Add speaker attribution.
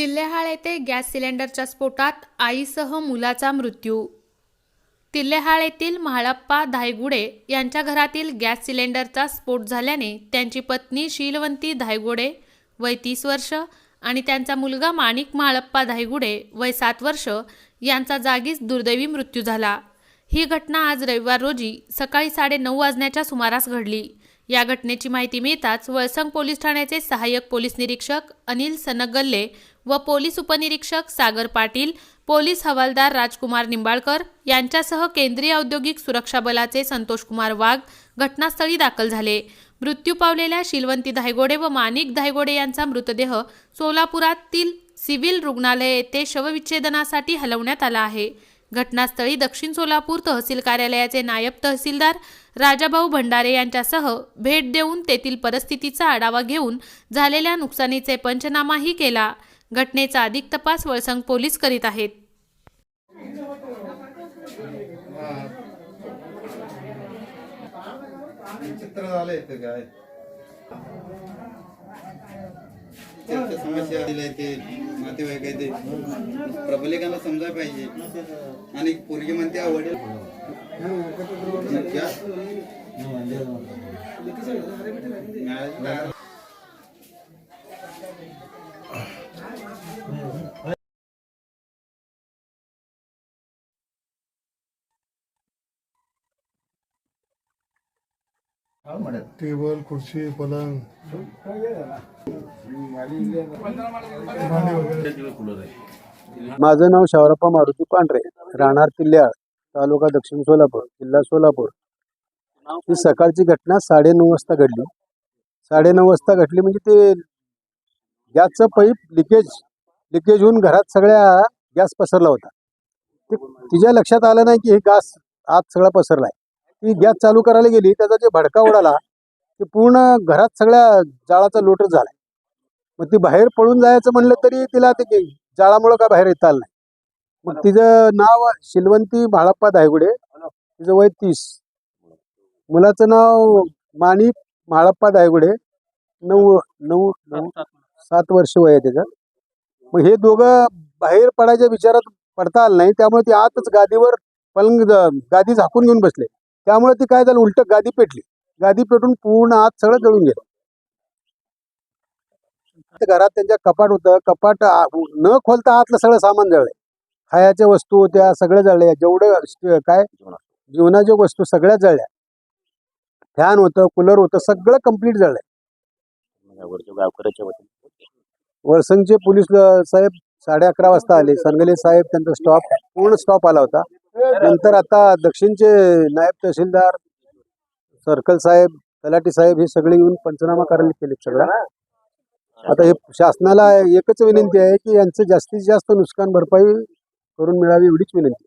Speaker 1: तिल्लेहाळ येथे गॅस सिलेंडरच्या स्फोटात आईसह मुलाचा मृत्यू. तिल्लेहाळ येथील म्हाळप्पा धायगुडे यांच्या घरातील गॅस सिलेंडरचा स्फोट झाल्याने त्यांची पत्नी शीलवंती धायगुडे वय तीस वर्ष आणि त्यांचा मुलगा माणिक म्हाळप्पा धायगुडे वय सात वर्ष यांचा जागीच दुर्दैवी मृत्यू झाला. ही घटना आज रविवार रोजी सकाळी साडेनऊ वाजण्याच्या सुमारास घडली. या घटनेची माहिती मिळताच वळसंग पोलीस ठाण्याचे सहाय्यक पोलीस निरीक्षक अनिल सनगल्ले व पोलीस उपनिरीक्षक सागर पाटील पोलीस हवालदार राजकुमार निंबाळकर यांच्यासह केंद्रीय औद्योगिक सुरक्षा बलाचे संतोषकुमार वाघ घटनास्थळी दाखल झाले. मृत्यू पावलेल्या शिलवंती धायगोडे व माणिक धायगोडे यांचा मृतदेह सोलापुरातील सिव्हिल रुग्णालय येथे शवविच्छेदनासाठी हलवण्यात आला आहे. घटनास्थळी दक्षिण सोलापूर तहसील कार्यालयाचे नायब तहसीलदार राजाभाऊ भंडारे यांच्यासह भेट देऊन तेथील परिस्थितीचा आढावा घेऊन झालेल्या नुकसानीचे पंचनामाही केला. घटनेचा अधिक तपास वळसंग पोलीस करीत आहेत.
Speaker 2: चित्र झालंय ते काय? समस्या दिल्या ते नातेवाईक आहे ते प्रबलिकांना समजायला पाहिजे. आणि पोरगी म्हणते वडील क्या?
Speaker 3: टेबल खुर्ची पलंग.
Speaker 4: माझं नाव शावरप्पा मारुती पांढरे राहणार किल्ल्याळ तालुका दक्षिण सोलापूर जिल्हा सोलापूर. ही सकाळची घटना साडेनऊ वाजता घडली. साडेनऊ वाजता घडली म्हणजे ते गॅसचं पाईप लिकेज लिकेज होऊन घरात सगळ्या गॅस पसरला होता. ते तिच्या लक्षात आलं नाही की हे गॅस आत सगळा पसरलाय. ती गॅस चालू करायला गेली त्याचा जे भडका उडाला ते पूर्ण घरात सगळ्या जाळाचा लोटच झालाय मग ती बाहेर पळून जायचं म्हणलं तरी तिला ते जाळामुळं काय बाहेर येता आलं नाही. मग तिचं नाव शिलवंती बाळप्पा धायगुडे तिचं वय तीस. मुलाचं नाव माणिक म्हाळप्पा धायगुडे नऊ नऊ नऊ सात वर्ष. वय आहे त्याचं मग हे दोघं बाहेर पडायच्या विचारात पडता आलं नाही त्यामुळे ती आतच गादीवर पलंग गादी झाकून घेऊन बसले. त्यामुळे ती काय झालं उलट गादी पेटली. गादी पेटून पूर्ण आत सगळं जळून गेलं. घरात त्यांच्या कपाट होतं. कपाट न खोलता आतलं सगळं सामान जळलंय. खायच्या वस्तू होत्या सगळ्या जळल्या. जेवढं काय जीवनाच्या वस्तू सगळ्या जळल्या. फॅन होतं कूलर होतं सगळं कंप्लीट जळलंय. वळसंगचे पोलीस साहेब साडे अकरा वाजता आले. सनगले साहेब त्यांचा स्टॉप पूर्ण स्टॉप आला होता. नंतर आता दक्षिणचे नायब तहसीलदार सर्कल साहेब तलाठी साहेब हे सगळे येऊन पंचनामा करायला केले सगळं. आता हे शासनाला एकच विनंती आहे की यांचं जास्तीत जास्त नुकसान भरपाई करून मिळावी एवढीच विनंती.